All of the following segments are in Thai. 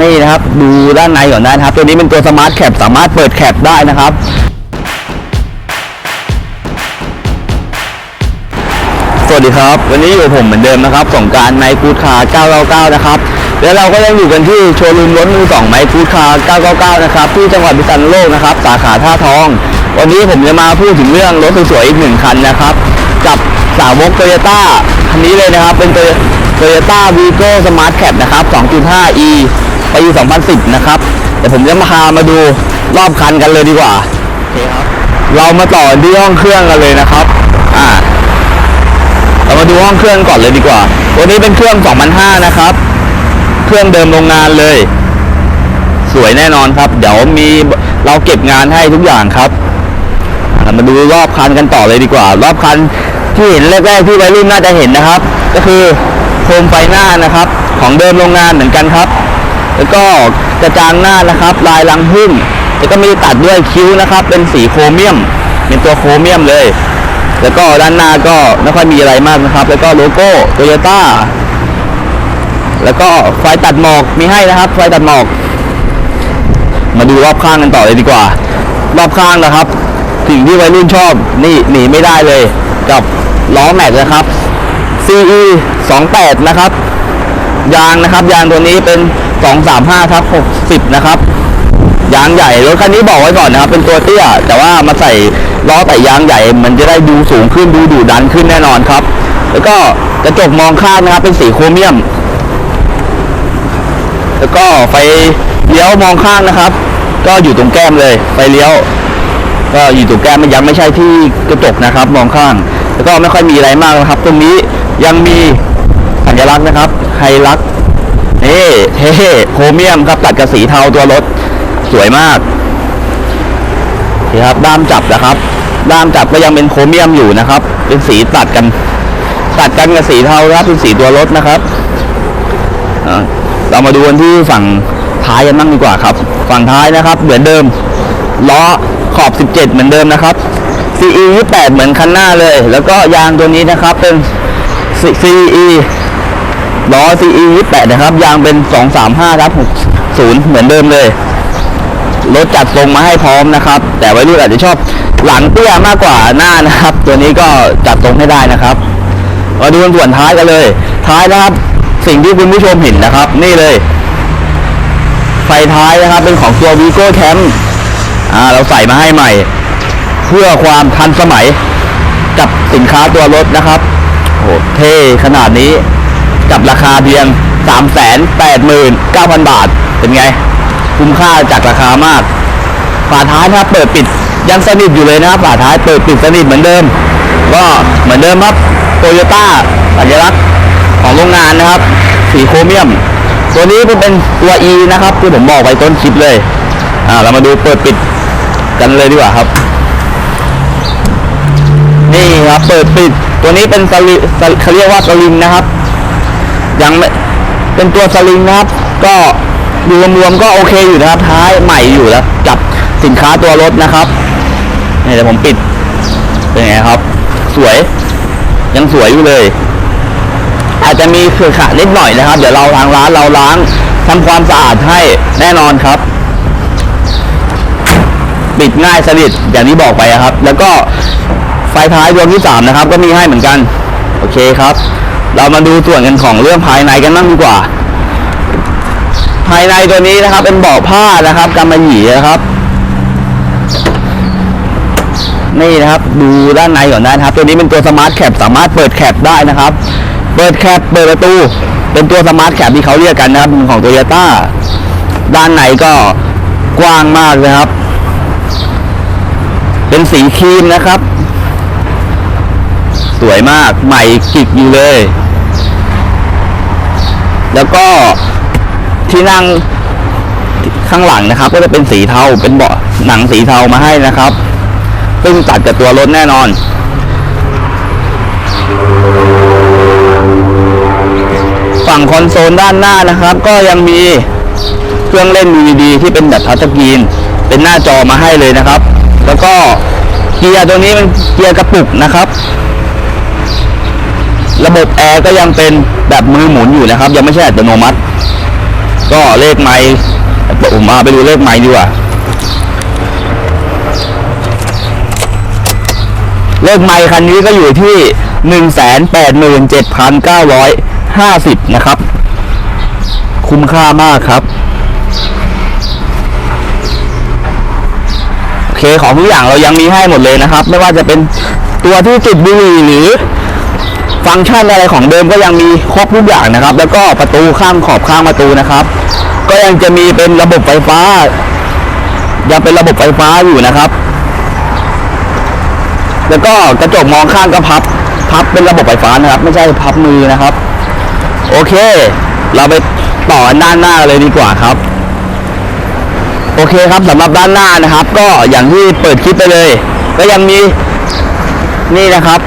นี่นะครับ ดูด้านในก่อนได้นะครับ ตัวนี้เป็นตัวสมาร์ทแคปสามารถเปิดแคปได้นะครับสวัสดีครับ วันนี้อยู่ผมเหมือนเดิมนะครับสงการไมค์กูดคา999 นะครับ แล้วเราก็ยังอยู่กันที่โชว์รูมรถมือสองไมค์กูดคา999 นะครับ ที่จังหวัดพิษณุโลกนะครับ สาขาท่าทอง วันนี้ผมจะมาพูดถึงเรื่องรถสวยๆอีกหนึ่งคันนะครับ กับสาวกโตโยต้าคันนี้เลยนะครับ เป็นโตโยต้าวีโก้สมาร์ทแคปนะครับ 2.5e ปี 2010 นะครับ เดี๋ยวผมจะมาพามาดูรอบคันกันเลยดีกว่า โอเคครับ เรามาต่อที่ห้องเครื่องกันเลยนะครับ อ่า เรามาดูห้องเครื่องก่อนเลยดีกว่า ตัวนี้เป็นเครื่อง 2005 นะครับ เครื่องเดิมโรงงานเลย สวยแน่นอนครับ เดี๋ยวมีเราเก็บงานให้ทุกอย่างครับ เรามาดูรอบคันกันต่อเลยดีกว่า รอบคันที่เห็นแรกๆที่วัยรุ่นน่าจะเห็นนะครับ ก็คือโคมไฟหน้านะครับ ของเดิมโรงงานเหมือนกันครับ แล้วก็กระจางหน้านะครับ ลายรังพึ่งแล้วก็มีตัดด้วยคิ้วนะครับ เป็นสีโครเมียม เป็นตัวโครเมียมเลย แล้วก็ด้านหน้าก็ไม่ค่อยมีอะไรมากนะครับ แล้วก็โลโก้โตโยต้าแล้วก็ไฟตัดหมอกมีให้นะครับ ไฟตัดหมอก มาดูรอบข้างกันต่อเลยดีกว่า รอบข้างนะครับ สิ่งที่วัยรุ่นชอบนี่หนีไม่ได้เลย กับล้อแม็กนะครับ CE 28นะครับ ยางนะครับยางตัวนี้เป็น 235ทับ60 นะครับ ยางใหญ่รถคันนี้บอกไว้ก่อนนะครับ เป็นตัวเตี้ย แต่ว่ามาใส่ล้อแต่ยางใหญ่ มันจะได้ดูสูงขึ้นดูดุดันขึ้นแน่นอนครับ แล้วก็กระจกมองข้างนะครับ เป็นสีโครเมียม แล้วก็ไฟเลี้ยวมองข้างนะครับ ก็อยู่ตรงแก้มเลยไฟเลี้ยว ก็อยู่ตรงแก้มมันยังไม่ใช่ที่กระจกนะครับ มองข้าง แล้วก็ไม่ค่อยมีอะไรมากนะครับ ตรงนี้ยังมี สัญลักษณ์นะครับไฮลักนี่เท่โครเมียมครับตัดกับสีเทาตัวรถ สวยมากนี่ครับด้ามจับนะครับ ด้ามจับก็ยังเป็นโครเมียมอยู่นะครับ เป็นสีตัดกัน ตัดกันกับสีเทาครับเป็นสีตัวรถนะครับอ่าเรามาดูกันที่ฝั่งท้ายกันบ้างดีกว่าครับ ฝั่งท้ายนะครับ เหมือนเดิมล้อขอบ 17 เหมือนเดิมนะครับ CE 28เหมือนคันหน้าเลย แล้วก็ยางตัวนี้นะครับเป็น CE ล้อ CE 28นะครับยางเป็น 235ครับ60เหมือนเดิมเลย รถจัดทรงมาให้พร้อมนะครับ แต่วัยรุ่นอาจจะชอบหลังเตี้ยมากกว่าหน้านะครับ ตัวนี้ก็จัดทรงให้ได้นะครับมาดูส่วนท้ายกันเลย ท้ายนะครับสิ่งที่คุณผู้ชมเห็นนะครับ นี่เลย ไฟท้ายนะครับ เป็นของตัว Vigo Camp อ่าเราใส่มาให้ใหม่ เพื่อความทันสมัยกับสินค้าตัวรถนะครับโหเท่ขนาดนี้ กับราคาเพียง 389,000 บาท เป็นไง คุ้มค่าจากราคามาก ฝาท้ายนะครับเปิดปิดยังสนิทอยู่เลยนะครับฝาท้ายเปิดปิดสนิทเหมือนเดิม ก็เหมือนเดิมครับโตโยต้าสัญลักษณ์ของโรงงานนะครับ สีโครเมียม ตัวนี้เป็นตัว E นะครับที่ผมบอกไว้ต้นคลิปเลยอ่าเรามาดูเปิดปิดกันเลยดีกว่าครับ นี่ครับเปิดปิดตัวนี้เป็นสลิสลิเขาเรียกว่าสลิงนะครับ ยังไม่เป็นตัวสลิงนะครับ ก็ดูรวมๆก็โอเคอยู่นะครับ ท้ายใหม่อยู่แล้วกับสินค้าตัวรถนะครับนี่เดี๋ยวผมปิดเป็นไงครับ สวย ยังสวยอยู่เลย อาจจะมีเขื่อขะนิดหน่อยนะครับ เดี๋ยวเราทางร้านเราล้างทำความสะอาดให้แน่นอนครับ ปิดง่ายสนิทอย่างที่บอกไปครับ แล้วก็ไฟท้ายดวงที่สามนะครับ ก็มีให้เหมือนกัน โอเคครับ เรามาดูส่วนกันของเรื่องภายในกันบ้างดีกว่า ภายในตัวนี้นะครับ เป็นเบาะผ้านะครับกำมะหยี่นะครับ นี่นะครับดูด้านในก่อนได้นะครับ ตัวนี้เป็นตัวสมาร์ทแคปสามารถเปิดแคปได้นะครับ เปิดแคปเปิดประตู เป็นตัวสมาร์ทแคปที่เขาเรียกกันนะครับของโตโยต้าด้านในก็กว้างมากนะครับ เป็นสีครีมนะครับ สวยมากใหม่กิกอยู่เลย แล้วก็ที่นั่งข้างหลังนะครับ ก็จะเป็นสีเทาเป็นเบาะหนังสีเทามาให้นะครับ ซึ่งตัดกับตัวรถแน่นอน ฝั่งคอนโซลด้านหน้านะครับ ก็ยังมีเครื่องเล่น DVD ที่เป็นแบบทัชสกรีนเป็นหน้าจอมาให้เลยนะครับ แล้วก็เกียร์ตัวนี้เป็นเกียร์กระปุกนะครับ ระบบแอร์ก็ยังเป็นแบบมือหมุนอยู่นะครับ ยังไม่ใช่อัตโนมัติ ก็เลขไม้ผมมาไปดูเลขไม้ดีกว่าเลขไม้คันนี้ก็อยู่ที่หนึ่งแสนแปดหมื่นเจ็ดพันเก้าร้อยห้าสิบนะครับ คุ้มค่ามากครับโอเคของทุกอย่างเรายังมีให้หมดเลยนะครับ ไม่ว่าจะเป็นตัวที่ติดบุหรี่หรือ ฟังก์ชันอะไรของเดิมก็ยังมีครบทุกอย่างนะครับ แล้วก็ประตูข้างขอบข้างประตูนะครับ ก็ยังจะมีเป็นระบบไฟฟ้า ยังเป็นระบบไฟฟ้าอยู่นะครับ แล้วก็กระจกมองข้างก็พับ พับเป็นระบบไฟฟ้านะครับ ไม่ใช่พับมือนะครับ โอเค เราไปต่อด้านหน้าเลยดีกว่าครับ โอเคครับสำหรับด้านหน้านะครับ ก็อย่างที่เปิดคลิปไปเลย ก็ยังมีนี่นะครับ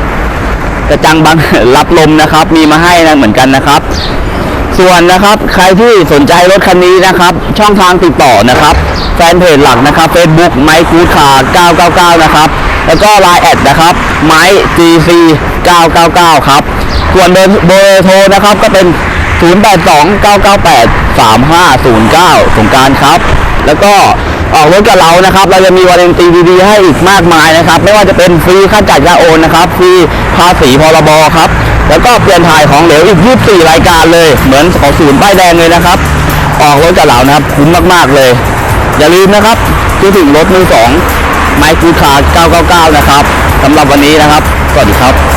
กระจังบังรับลมนะครับ มีมาให้นะเหมือนกันนะครับ ส่วนนะครับใครที่สนใจรถคันนี้นะครับ ช่องทางติดต่อนะครับ แฟนเพจหลักนะครับ Facebook ไมค์คูดคา999 นะครับ แล้วก็ Line แอดนะครับไมค์ GC 999 ครับ ส่วนเบอร์เบอร์โทรนะครับก็เป็น 0829983509 สงการครับ แล้วก็ ออกรถกับเรานะครับ เราจะมีวาเรนตีดีๆให้อีกมากมายนะครับ ไม่ว่าจะเป็นฟรีค่าจัดยาโอนนะครับฟรีภาษีพรบครับ แล้วก็เปลี่ยนถ่ายของเหลวอีก 24 รายการเลย เหมือนของศูนย์ป้ายแดงเลยนะครับ ออกรถกับเรานะครับคุ้มมากๆเลย อย่าลืมนะครับที่ถึงรถมือสองไมค์คูคาร์999 นะครับสำหรับวันนี้นะครับ สวัสดีครับ